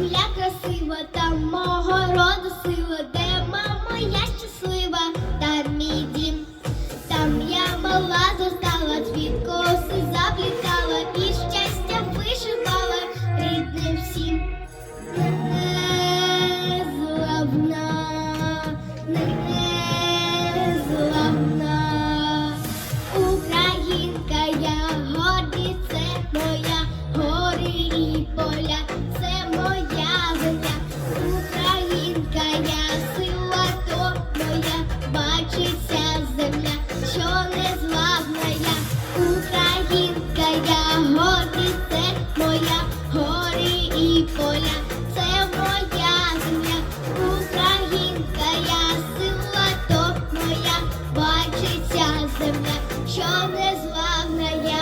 Земля красива. Бачиться земля, що незламна я.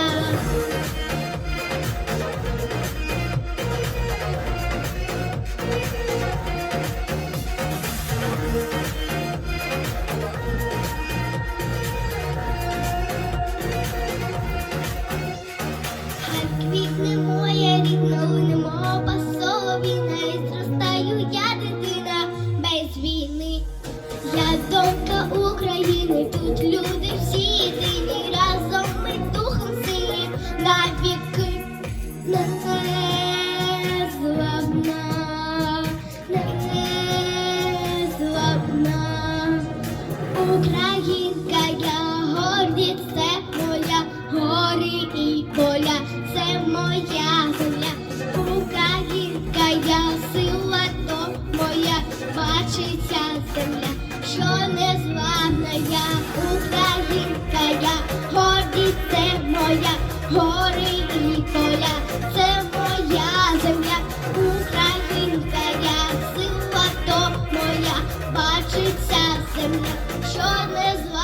Хай квітне моє рідне лунемо пасові, навіть зростаю я дитина без війни. Я тут люди всі єдині, разом ми духом сильні навіки. Незламна, незламна. Українка, я гордість, це моя, гори і поля, це моя земля. Українка, я сила то моя, бачиться земля, що незламна я, Українка, я гордість, це моя, гори і поля, це моя земля, Українка, я сила то моя, бачиться земля, що не я.